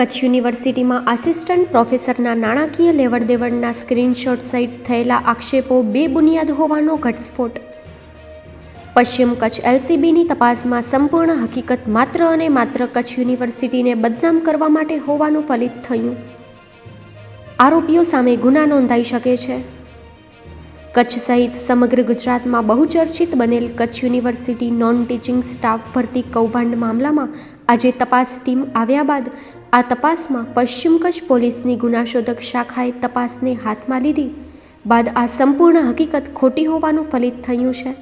કચ્છ યુનિવર્સિટીમાં આસિસ્ટન્ટ પ્રોફેસરના નાણાકીય લેવડ દેવડના સ્ક્રીનશોટ સહિત થયેલા આક્ષેપો બે બુનિયાદ હોવાનો ઘટસ્ફોટ. પશ્ચિમ કચ્છ એલસીબીની તપાસમાં સંપૂર્ણ હકીકત માત્ર અને માત્ર કચ્છ યુનિવર્સિટીને બદનામ કરવા માટે હોવાનું ફલિત થયું. આરોપીઓ સામે ગુના નોંધાઈ શકે છે. કચ્છ સહિત સમગ્ર ગુજરાતમાં બહુચર્ચિત બનેલ Kutch university non teaching staff ભરતી કૌભાંડ મામલામાં આજે તપાસ ટીમ આવ્યા બાદ આ તપાસમાં પશ્ચિમ કચ્છ પોલીસની ગુનાશોધક શાખાએ તપાસને હાથમાં લીધી. બાદ આ સંપૂર્ણ હકીકત ખોટી હોવાનું ફલિત થયું છે.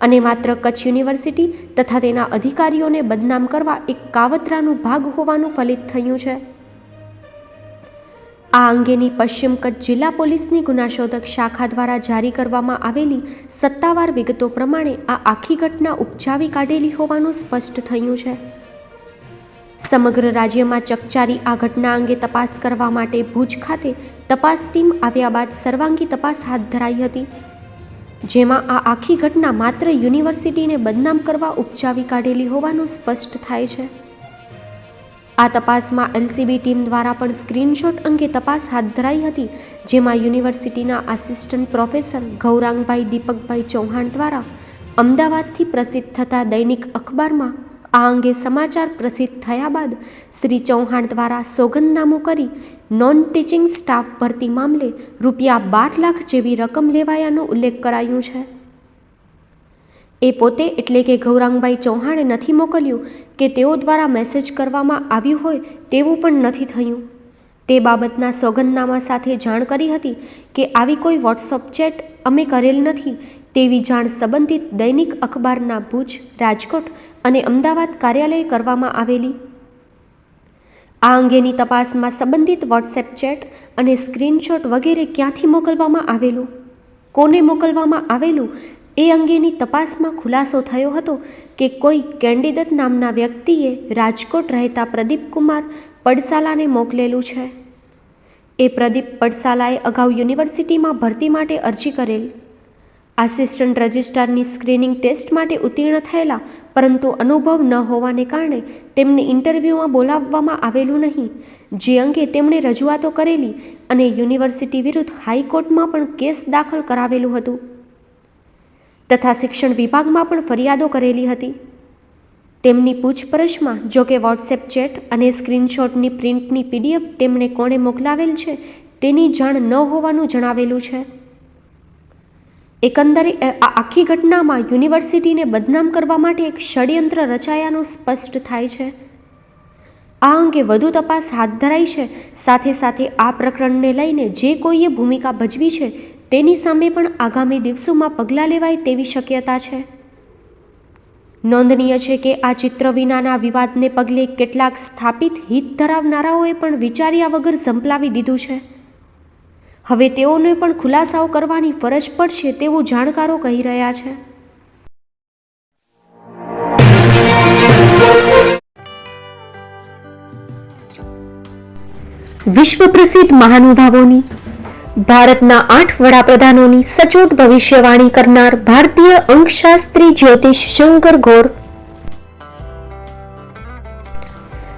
અને માત્ર કચ્છ યુનિવર્સિટી તથા તેના અધિકારીઓને બદનામ કરવા એક કાવતરાનું ભાગ હોવાનું ફલિત થયું છે. આ અંગેની પશ્ચિમ કચ્છ જિલ્લા પોલીસની ગુનાશોધક શાખા દ્વારા જારી કરવામાં આવેલી સત્તાવાર વિગતો પ્રમાણે આ આખી ઘટના ઉપજાવી કાઢેલી હોવાનું સ્પષ્ટ થયું છે. સમગ્ર રાજ્યમાં ચકચારી આ ઘટના અંગે તપાસ કરવા માટે ભુજ ખાતે તપાસ ટીમ આવ્યા બાદ સર્વાંગી તપાસ હાથ ધરાઈ હતી, જેમાં આ આખી ઘટના માત્ર યુનિવર્સિટીને બદનામ કરવા ઉપજાવી કાઢેલી હોવાનું સ્પષ્ટ થાય છે. આ તપાસમાં એલસીબી ટીમ દ્વારા પણ સ્ક્રીનશોટ અંગે તપાસ હાથ ધરાઈ હતી, જેમાં યુનિવર્સિટીના આસિસ્ટન્ટ પ્રોફેસર ગૌરાંગભાઈ દીપકભાઈ ચૌહાણ દ્વારા અમદાવાદથી પ્રસિદ્ધ થતા દૈનિક અખબારમાં આ અંગે સમાચાર પ્રસિદ્ધ થયા બાદ શ્રી ચૌહાણ દ્વારા સોગંદનામું કરી નોન ટીચિંગ સ્ટાફ ભરતી મામલે રૂપિયા બાર લાખ જેવી રકમ લેવાયાનો ઉલ્લેખ કરાયું છે. એ પોતે એટલે કે ગૌરાંગભાઈ ચૌહાણે નથી મોકલ્યું કે તેઓ દ્વારા મેસેજ કરવામાં આવ્યું હોય તેવું પણ નથી થયું. તે બાબતના સોગંદનામા સાથે જાણ કરી હતી કે આવી કોઈ વોટ્સઅપ ચેટ અમે કરેલ નથી તેવી જાણ સંબંધિત દૈનિક અખબારના ભુજ, રાજકોટ અને અમદાવાદ કાર્યાલય કરવામાં આવેલી. આ અંગેની તપાસમાં સંબંધિત વોટ્સએપ ચેટ અને સ્ક્રીનશોટ વગેરે ક્યાંથી મોકલવામાં આવેલું? કોને મોકલવામાં આવેલું? એ અંગેની તપાસમાં ખુલાસો થયો હતો કે કોઈ કેન્ડિડેટ નામના વ્યક્તિએ રાજકોટ રહેતા પ્રદીપકુમાર પડસાલાને મોકલેલું છે. એ પ્રદીપ પડસાલાએ અગાઉ યુનિવર્સિટીમાં ભરતી માટે અરજી કરેલ. આસિસ્ટન્ટ રજિસ્ટ્રારની સ્ક્રીનિંગ ટેસ્ટ માટે ઉત્તીર્ણ થયેલા, પરંતુ અનુભવ ન હોવાને કારણે તેમને ઇન્ટરવ્યૂમાં બોલાવવામાં આવેલું નહીં. જે અંગે તેમણે રજૂઆતો કરેલી અને યુનિવર્સિટી વિરુદ્ધ હાઈકોર્ટમાં પણ કેસ દાખલ કરાવેલું હતું. તથા શિક્ષણ વિભાગમાં પણ ફરિયાદો કરેલી હતી. તેમની પૂછપરછમાં, જો કે વોટ્સએપ ચેટ અને સ્ક્રીનશોટની પ્રિન્ટની પીડીએફ તેમણે કોણે મોકલાવેલ છે તેની જાણ ન હોવાનું જણાવેલું છે. એકંદરે આ આખી ઘટનામાં યુનિવર્સિટીને બદનામ કરવા માટે એક ષડયંત્ર રચાયાનું સ્પષ્ટ થાય છે. આ અંગે વધુ તપાસ હાથ ધરાઈ છે. સાથે સાથે આ પ્રકરણને લઈને જે કોઈએ ભૂમિકા ભજવી છે, તેની સામે પણ આગામી દિવસોમાં પગલાં લેવાય તેવી શક્યતા છે. નોંધનીય છે કે આ ચિત્ર વિનાના વિવાદને પગલે કેટલાક સ્થાપિત હિત ધરાવનારાઓએ પણ વિચાર્યા વગર ઝંપલાવી દીધું છે. હવે તેઓને પણ ખુલાસાઓ કરવાની ફરજ પડશે તેવું જાણકારો કહી રહ્યા છે. વિશ્વ પ્રસિદ્ધ મહાનુભાવોની, ભારતના આઠ વડાપ્રધાનોની સચોટ ભવિષ્યવાણી કરનાર ભારતીય અંકશાસ્ત્રી જ્યોતિષ શંકર ગોર